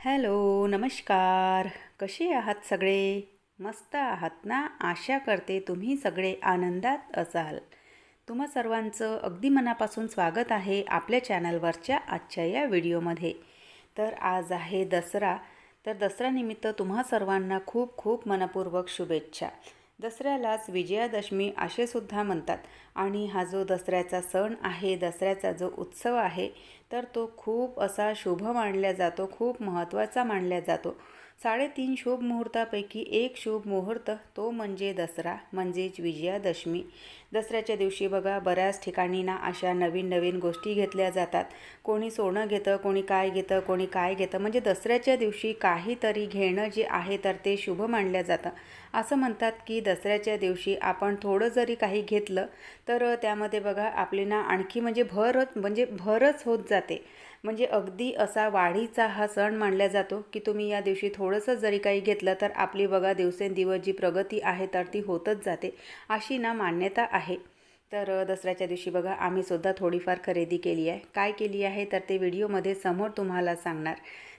Hello नमस्कार. कसे आहात सगळे? मस्त आहात ना? आशा करते तुम्ही सगळे आनंदात असाल. तुम्हा सर्वांचं अगदी मनापासून स्वागत आहे आपल्या चॅनलवरच्या आजच्या या व्हिडिओमध्ये. तर आज आहे दसरा. तर दसऱ्यानिमित्त तुम्हा सर्वांना खूप खूप मनपूर्वक शुभेच्छा. दसऱ्यालाच विजयादशमी असे सुद्धा म्हणतात. आणि हा जो दसऱ्याचा सण आहे दसऱ्याचा जो उत्सव आहे तर तो खूप असा शुभ मानला जातो खूप महत्त्वाचा मानला जातो. साडेतीन शुभ मुहूर्तापैकी एक शुभ मुहूर्त तो म्हणजे दसरा म्हणजेच विजयादशमी. दसऱ्याच्या दिवशी बघा बऱ्याच ठिकाणी ना अशा नवीन नवीन गोष्टी घेतल्या जातात. कोणी सोनं घेतं कोणी काय घेतं कोणी काय घेतं. म्हणजे दसऱ्याच्या दिवशी काहीतरी घेणं जे आहे तर ते शुभ मानलं जातं. असं म्हणतात की दसऱ्याच्या दिवशी आपण थोडं जरी काही घेतलं तर त्यामध्ये बघा आपली ना आणखी म्हणजे भरच म्हणजे भरच होत जाते. म्हणजे अगदी असा वाढीचा हा सण मानला जातो की तुम्ही या दिवशी थोडंसं जरी काही घेतलं तर आपली बघा दिवसेंदिवस जी प्रगती आहे तर ती होतच जाते. अशी ना मान्यता आहे. तर दसऱ्याच्या दिवशी बघा आम्हीसुद्धा थोडीफार खरेदी केली आहे. काय केली आहे? तर ते व्हिडिओमध्ये समोर तुम्हाला सांगणार.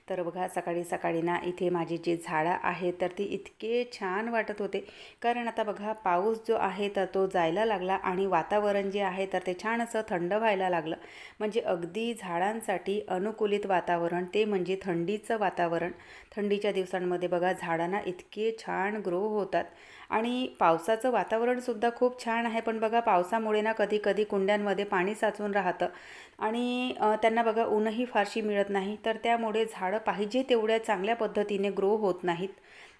तर बघा सकाळी सकाळी ना इथे माझी जी झाडं आहेत तर ती इतके छान वाटत होते. कारण आता बघा पाऊस जो आहे तर तो जायला लागला आणि वातावरण जे आहे तर ते छान असं थंड व्हायला लागलं. म्हणजे अगदी झाडांसाठी अनुकूलित वातावरण ते म्हणजे थंडीचं वातावरण. थंडीच्या दिवसांमध्ये बघा झाडांना इतके छान ग्रो होतात. आणि पावसाचं वातावरणसुद्धा खूप छान आहे पण बघा पावसामुळे ना कधी कधी कुंड्यांमध्ये पाणी साचून राहतं. आणि त्यांना बघा ऊनही फारशी मिळत नाही. तर त्यामुळे झाडं पाहिजे तेवढ्या चांगल्या पद्धतीने ग्रो होत नाहीत.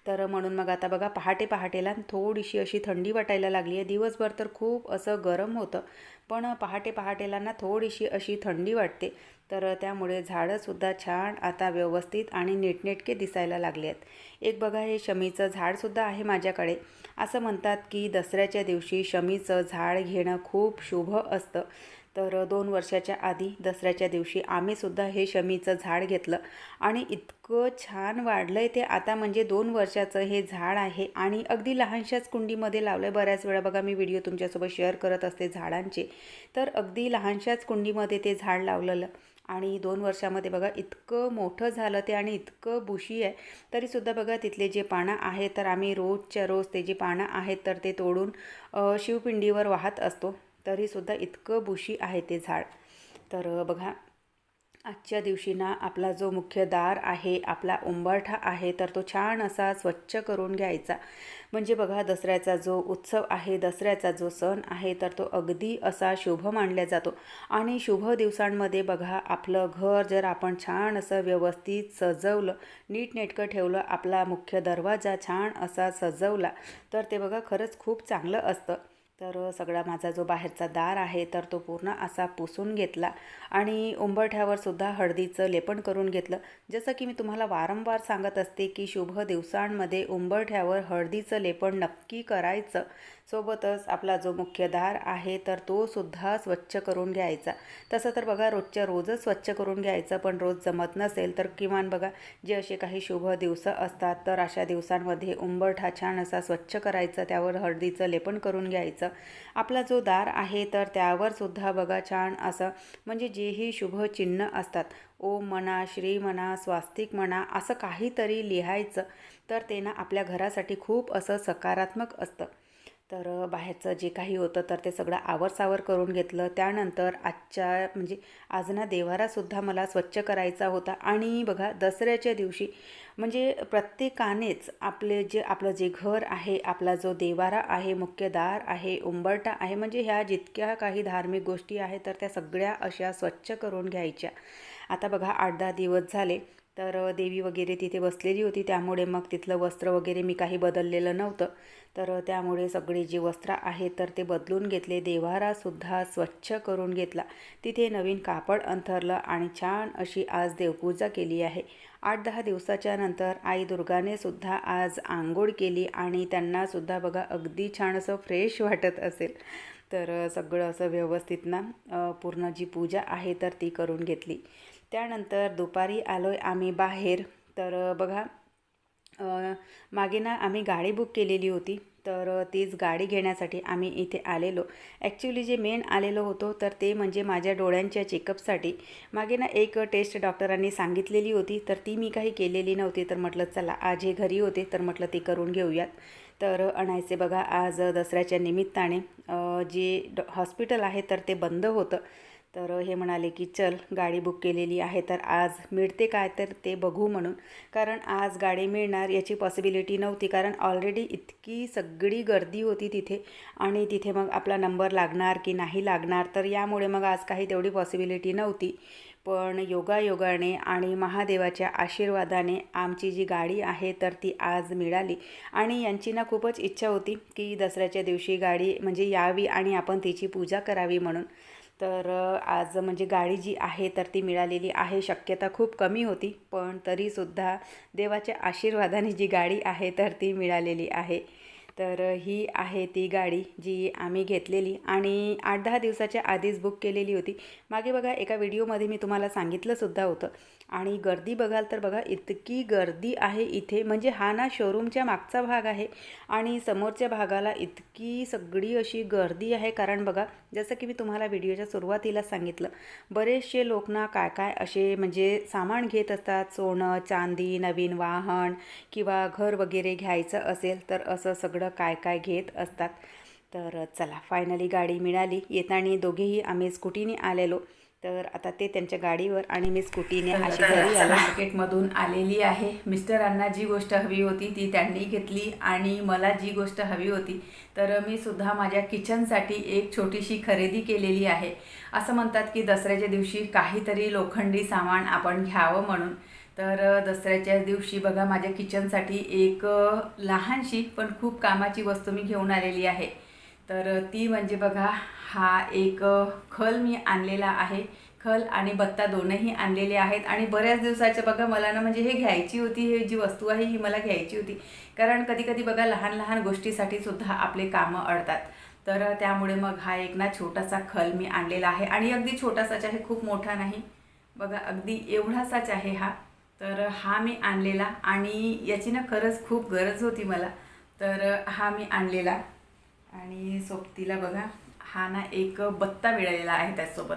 तर म्हणून मग आता बघा पहाटे पहाटेला थोडीशी अशी थंडी वाटायला लागली आहे. दिवसभर तर खूप असं गरम होतं. पण पहाटे पहाटेला ना थोडीशी अशी थंडी वाटते. तर त्यामुळे झाडंसुद्धा छान आता व्यवस्थित आणि नीटनेटके दिसायला लागले आहेत. एक बघा हे शमीचं झाडसुद्धा आहे माझ्याकडे. असं म्हणतात की दसऱ्याच्या दिवशी शमीचं झाड घेणं खूप शुभ असतं. तर दोन वर्षाच्या आधी दसऱ्याच्या दिवशी आम्हीसुद्धा हे शमीचं झाड घेतलं. आणि इतकं छान वाढलं आहे ते. आता म्हणजे दोन वर्षाचं हे झाड आहे आणि अगदी लहानशाच कुंडीमध्ये लावलं आहे बऱ्याच वेळा बघा मी व्हिडिओ तुमच्यासोबत शेअर करत असते झाडांचे. तर अगदी लहानशाच कुंडीमध्ये ते झाड लावलेलं. आणि दोन वर्षामध्ये बघा इतकं मोठं झालं ते आणि इतकं बुशी आहे. तरीसुद्धा बघा तिथले जे पानं आहेत तर आम्ही रोजच्या रोज ते जे पानं आहेत तर ते तोडून शिवपिंडीवर वाहत असतो. तरीसुद्धा इतकं बुशी आहे ते झाड. तर बघा आजच्या दिवशी ना आपला जो मुख्य दार आहे आपला उंबरठा आहे तर तो छान असा स्वच्छ करून घ्यायचा. म्हणजे बघा दसऱ्याचा जो उत्सव आहे दसऱ्याचा जो सण आहे तर तो अगदी असा शुभ मानला जातो. आणि शुभ दिवसांमध्ये बघा आपलं घर जर आपण छान असं व्यवस्थित सजवलं नीटनेटकं ठेवलं आपला मुख्य दरवाजा छान असा सजवला तर ते बघा खरंच खूप चांगलं असतं. तर सगळा माझा जो बाहेरचा दार आहे तर तो पूर्ण असा पुसून घेतला आणि उंबरठ्यावर सुद्धा हळदीचं लेपन करून घेतलं. जसं की मी तुम्हाला वारंवार सांगत असते की शुभ दिवसांमध्ये उंबरठ्यावर हळदीचं लेपन नक्की करायचं. सोबतच आपला जो मुख्य दार आहे तर तो सुद्धा स्वच्छ करून घ्यायचा. तसं तर बघा रोजच्या रोजच स्वच्छ करून घ्यायचं पण रोज जमत नसेल तर किमान बघा जे असे काही शुभ दिवस असतात तर अशा दिवसांमध्ये उंबरठा छान असा स्वच्छ करायचं त्यावर हळदीचं लेपन करून घ्यायचं. आपला जो दार आहे तर त्यावर सुद्धा बघा छान असं म्हणजे जेही शुभ चिन्ह असतात ओम म्हणा श्री म्हणा स्वास्तिक म्हणा असं काहीतरी लिहायचं तर ते ना आपल्या घरासाठी खूप असं सकारात्मक असतं. तर बाहेरचं जे काही होतं तर ते सगळं आवरसावर करून घेतलं. त्यानंतर आजच्या म्हणजे आज ना देवारासुद्धा मला स्वच्छ करायचा होता. आणि बघा दसऱ्याच्या दिवशी म्हणजे प्रत्येकानेच आपले जे आपलं जे घर आहे आपला जो देवारा आहे मुख्य दार आहे उंबरटा आहे म्हणजे ह्या जितक्या काही धार्मिक गोष्टी आहेत तर त्या सगळ्या अशा स्वच्छ करून घ्यायच्या. आता बघा आठ दहा दिवस झाले. तर देवी वगैरे तिथे बसलेली होती. त्यामुळे मग तिथलं वस्त्र वगैरे मी काही बदललेलं नव्हतं. तर त्यामुळे सगळे जे वस्त्र आहेत तर ते बदलून घेतले. देवारासुद्धा स्वच्छ करून घेतला. तिथे नवीन कापड अंथरलं आणि छान अशी आज देवपूजा केली आहे. आठ दहा दिवसाच्या नंतर आई दुर्गाने सुद्धा आज आंघोळ केली आणि त्यांनासुद्धा बघा अगदी छान असं फ्रेश वाटत असेल. तर सगळं असं व्यवस्थित ना पूर्ण जी पूजा आहे तर ती करून घेतली. त्यानंतर दुपारी आलो आहे आम्ही बाहेर. तर बघा मागे ना आम्ही गाडी बुक केलेली होती. तर तीच गाडी घेण्यासाठी आम्ही इथे आलेलो. ॲक्च्युली जे मेन आलेलो होतो तर ते म्हणजे माझ्या डोळ्यांच्या चेकअपसाठी मागे ना एक टेस्ट डॉक्टरांनी सांगितलेली होती तर ती मी काही केलेली नव्हती. तर म्हटलं चला आज हे घरी होते तर म्हटलं ते करून घेऊयात. तर आणायचे बघा आज दसऱ्याच्या निमित्ताने जे डॉ हॉस्पिटल आहे तर ते बंद होतं. तर हे म्हणाले की चल गाडी बुक केलेली आहे तर आज मिळते काय तर ते बघू म्हणून. कारण आज गाडी मिळणार याची पॉसिबिलिटी नव्हती कारण ऑलरेडी इतकी सगळी गर्दी होती तिथे. आणि तिथे मग आपला नंबर लागणार की नाही लागणार तर यामुळे मग आज काही तेवढी पॉसिबिलिटी नव्हती. पण योगायोगाने आणि महादेवाच्या आशीर्वादाने आमची जी गाडी आहे तर ती आज मिळाली. आणि यांची ना खूपच इच्छा होती की दसऱ्याच्या दिवशी गाडी म्हणजे यावी आणि आपण तिची पूजा करावी म्हणून. तर आज म्हणजे गाडी जी आहे तर ती मिळालेली आहे. शक्यता खूप कमी होती पण तरीसुद्धा देवाच्या आशीर्वादाने जी गाडी आहे तर ती मिळालेली आहे. तर ही आहे ती गाडी जी आम्ही घेतलेली आणि आठ दहा दिवसाच्या आधीच बुक केलेली होती. मागे बघा एका व्हिडिओमध्ये मी तुम्हाला सांगितलंसुद्धा होतं. आणि गर्दी बघाल तर बघा इतकी गर्दी आहे इथे. म्हणजे हा ना शोरूमच्या मागचा भाग आहे आणि समोरच्या भागाला इतकी सगळी अशी गर्दी आहे. कारण बघा जसं की मी तुम्हाला व्हिडिओच्या सुरुवातीला सांगितलं बरेचसे लोक ना काय काय असे म्हणजे सामान घेत असतात. सोनं चांदी नवीन वाहन किंवा घर वगैरे घ्यायचं असेल तर असं सगळं काय काय घेत असतात. तर चला फायनली गाडी मिळाली. येताना दोघेही आम्ही स्कूटीने आलेलो. तर आता ते त्यांच्या गाडीवर आणि मी स्कूटीने अशी घरी आलो. मार्केटमधून आलेली आहे. मिस्टरांना जी गोष्ट हवी होती ती त्यांनी घेतली आणि मला जी गोष्ट हवी होती तर मी सुद्धा माझ्या किचनसाठी एक छोटीशी खरेदी केलेली आहे. असं म्हणतात की दसऱ्याच्या दिवशी काहीतरी लोखंडी सामान आपण घ्यावं म्हणून. तर दसऱ्याच्या दिवशी बघा माझ्या किचनसाठी एक लहानशी पण खूप कामाची वस्तू मी घेऊन आलेली आहे. तर ती म्हणजे बघा हा एक खल मी आणलेला आहे. खल आणि बत्ता दोनही आणलेले आहेत. आणि बऱ्याच दिवसाच्या बघा मला ना म्हणजे हे घ्यायची होती हे जी वस्तू आहे ही मला घ्यायची होती. कारण कधी कधी बघा लहान लहान गोष्टीसाठी सुद्धा आपले कामं अडतात. तर त्यामुळे मग हा एक ना छोटासा खल मी आणलेला आहे. आणि अगदी छोटासाच आहे खूप मोठा नाही. बघा अगदी एवढासाच आहे हा. तर हा मी आणलेला आणि याची ना खरंच खूप गरज होती मला. तर हा मी आणलेला. आणि सोबतीला बघा हा ना एक बत्ता मिळालेला आहे त्याचसोबत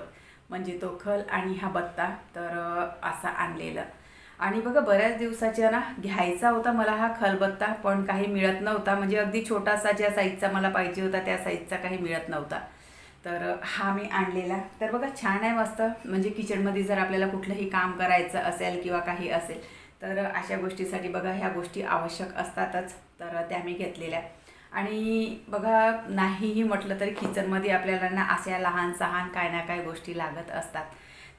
म्हणजे तो खल आणि हा बत्ता तर असा आणलेला. आणि बघा बऱ्याच दिवसाच्या ना घ्यायचा होता मला हा खलबत्ता पण काही मिळत नव्हता. म्हणजे अगदी छोटासा ज्या साईजचा मला पाहिजे होता त्या साईजचा काही मिळत नव्हता. तर हा मी आणलेला. तर बघा छान आहे मस्त. म्हणजे किचनमध्ये जर आपल्याला कुठलंही काम करायचं असेल किंवा काही असेल तर अशा गोष्टीसाठी बघा ह्या गोष्टी आवश्यक असतातच. तर त्या मी घेतलेल्या. आणि बघा नाहीही म्हटलं तरी किचनमध्ये आपल्याला ना अशा लहान सहान काय ना काय गोष्टी लागत असतात.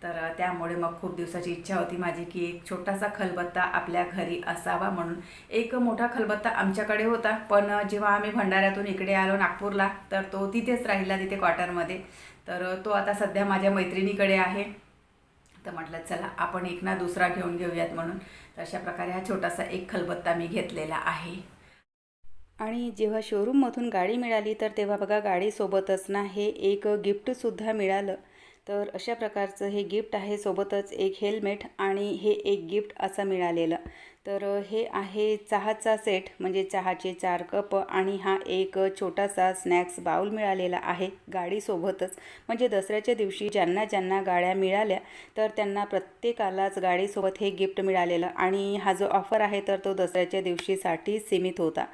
तर त्यामुळे मग खूप दिवसाची इच्छा होती माझी की एक छोटासा खलबत्ता आपल्या घरी असावा म्हणून. एक मोठा खलबत्ता आमच्याकडे होता पण जेव्हा आम्ही भंडाऱ्यातून इकडे आलो नागपूरला तर तो तिथेच राहिला तिथे क्वार्टरमध्ये. तर तो आता सध्या माझ्या मैत्रिणीकडे आहे. तर म्हटलं चला आपण एक ना दुसरा घेऊन घेऊयात म्हणून. तर अशा प्रकारे हा छोटासा एक खलबत्ता मी घेतलेला आहे. आणि जेव्हा शोरूममधून गाडी मिळाली तर तेव्हा बघा गाडीसोबतच ना हे एक गिफ्टसुद्धा मिळालं. तर अशा प्रकारचं हे गिफ्ट आहे सोबतच एक हेल्मेट आणि हे एक गिफ्ट असं मिळालेलं. तर हे आहे चहाचा सेट म्हणजे चहाचे चार कप आणि हा एक छोटासा स्नॅक्स बाउल मिळालेला आहे गाडीसोबतच म्हणजे दसऱ्याच्या दिवशी ज्यांना ज्यांना गाड्या मिळाल्या तर त्यांना प्रत्येकालाच गाडीसोबत हे गिफ्ट मिळालेलं. आणि हा जो ऑफर आहे तर तो दसऱ्याच्या दिवशीसाठी सीमित होता.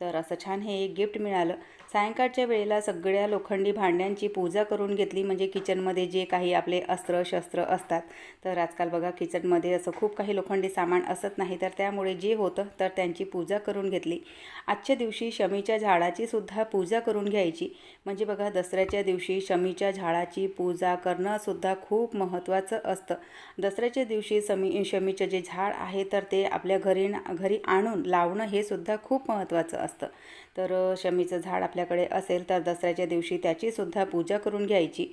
तर असं छान हे एक गिफ्ट मिळालं. सायंकाळच्या वेळेला सगळ्या लोखंडी भांड्यांची पूजा करून घेतली. म्हणजे किचनमध्ये जे काही आपले अस्त्र शस्त्र असतात. तर आजकाल बघा किचनमध्ये असं खूप काही लोखंडी सामान असत नाही. तर त्यामुळे जे होतं तर त्यांची पूजा करून घेतली. आजच्या दिवशी शमीच्या झाडाची सुद्धा पूजा करून घ्यायची. म्हणजे बघा दसऱ्याच्या दिवशी शमीच्या झाडाची पूजा करणंसुद्धा खूप महत्त्वाचं असतं. दसऱ्याच्या दिवशी समी शमीचं जे झाड आहे तर ते आपल्या घरी घरी आणून लावणं हे सुद्धा खूप महत्त्वाचं असतं. तर शमीचं झाड आपल्याकडे असेल तर दसऱ्याच्या दिवशी त्याचीसुद्धा पूजा करून घ्यायची.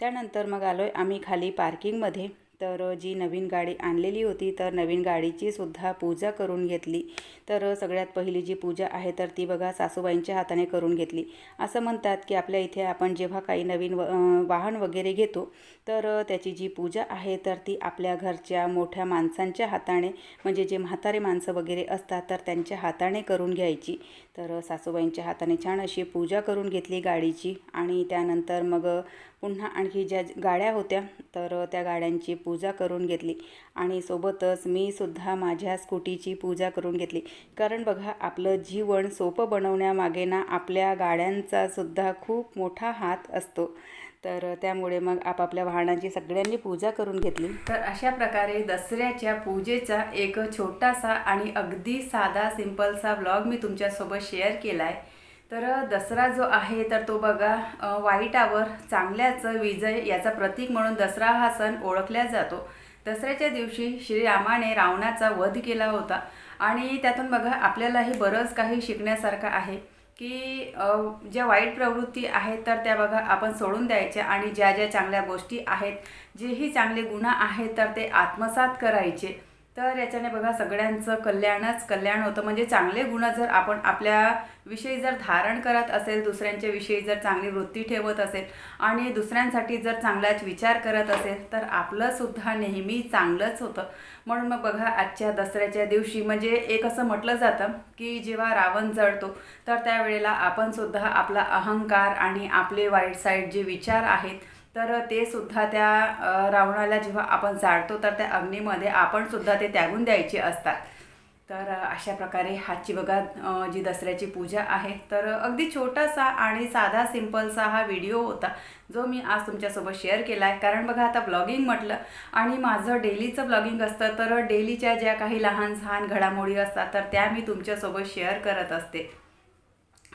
त्यानंतर मग आलो आहे आम्ही खाली पार्किंगमध्ये. तर जी नवीन गाडी आणलेली होती तर नवीन गाडीची सुद्धा पूजा करून घेतली. तर सगळ्यात पहिली जी पूजा आहे तर ती बघा सासूबाईंच्या हाताने करून घेतली. असं म्हणतात की आपल्या इथे आपण जेव्हा काही नवीन व वाहन वगैरे घेतो तर त्याची जी पूजा आहे तर ती आपल्या घरच्या मोठ्या माणसांच्या हाताने म्हणजे जे म्हातारे माणसं वगैरे असतात तर त्यांच्या हाताने करून घ्यायची. तर सासूबाईंच्या हाताने छान अशी पूजा करून घेतली गाडीची. आणि त्यानंतर मग पुन्हा आणखी ज्या गाड्या होत्या तर त्या गाड्यांची पूजा करून घेतली. आणि सोबतच मी सुद्धा माझ्या स्कूटीची पूजा करून घेतली. कारण बघा आपलं जीवन सोपं बनवण्यामागे ना आपल्या गाड्यांचा सुद्धा खूप मोठा हात असतो. तर त्यामुळे मग आपापल्या वाहनाची सगळ्यांनी पूजा करून घेतली. तर अशा प्रकारे दसऱ्याच्या पूजेचा एक छोटासा आणि अगदी साधा सिंपलसा ब्लॉग मी तुमच्यासोबत शेअर केला आहे तर दसरा जो आहे तर तो बघा वाईटावर चांगल्याचं विजय याचा प्रतीक म्हणून दसरा हा सण ओळखला जातो. दसऱ्याच्या दिवशी श्रीरामाने रावणाचा वध केला होता. आणि त्यातून बघा आपल्यालाही बरंच काही शिकण्यासारखं आहे की ज्या वाईट प्रवृत्ती आहेत तर त्या बघा आपण सोडून द्यायच्या आणि ज्या ज्या चांगल्या गोष्टी आहेत जेही चांगले गुन्हा आहेत तर ते आत्मसात करायचे. तर याच्याने बघा सगळ्यांचं कल्याणच कल्याण होतं. म्हणजे चांगले गुण जर आपण आपल्या विषयी जर धारण करत असेल दुसऱ्यांच्या विषयी जर चांगली वृत्ती ठेवत असेल आणि दुसऱ्यांसाठी जर चांगलाच विचार करत असेल तर आपलंसुद्धा नेहमी चांगलंच होतं. म्हणून मग बघा आजच्या दसऱ्याच्या दिवशी म्हणजे एक असं म्हटलं जातं की जेव्हा रावण जळतो तर त्यावेळेला आपणसुद्धा आपला अहंकार आणि आपले वाईट साईड जे विचार आहेत तर ते सुद्धा त्या रावणाला जेव्हा आपण जाळतो तर त्या अग्नीमध्ये आपण सुद्धा ते त्यागून द्यायचे असतात. तर अशा प्रकारे हातची बघा जी दसऱ्याची पूजा आहे. तर अगदी छोटासा आणि साधा सिंपलसा हा व्हिडिओ होता जो मी आज तुमच्यासोबत शेअर केला आहे कारण बघा आता ब्लॉगिंग म्हटलं आणि माझं डेलीचं ब्लॉगिंग असतं तर डेलीच्या ज्या काही लहान सहान घडामोडी असतात तर त्या मी तुमच्यासोबत शेअर करत असते.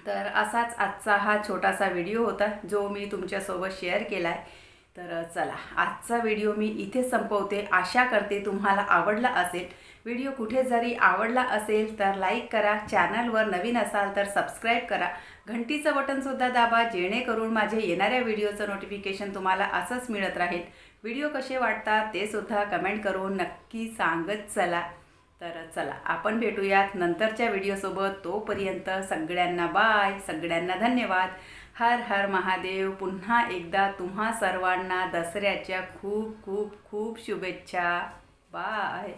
तर असाच आजचा हा छोटासा व्हिडिओ होता जो मी तुमच्यासोबत शेअर केला आहे तर चला आजचा व्हिडिओ मी इथे संपवते. आशा करते तुम्हाला आवडला असेल. व्हिडिओ कुठे जरी आवडला असेल तर लाईक करा. चॅनलवर नवीन असाल तर सबस्क्राईब करा. घंटीचं बटनसुद्धा दाबा जेणेकरून माझे येणाऱ्या व्हिडिओचं नोटिफिकेशन तुम्हाला असंच मिळत राहील. व्हिडिओ कसे वाटतात ते सुद्धा कमेंट करून नक्की सांगत चला. तर चला आपण भेटूयात नंतरच्या व्हिडिओसोबत तोपर्यंत सगळ्यांना बाय सगळ्यांना धन्यवाद. हर हर महादेव. पुन्हा एकदा तुम्हा सर्वांना दसऱ्याच्या खूप खूप खूप शुभेच्छा. बाय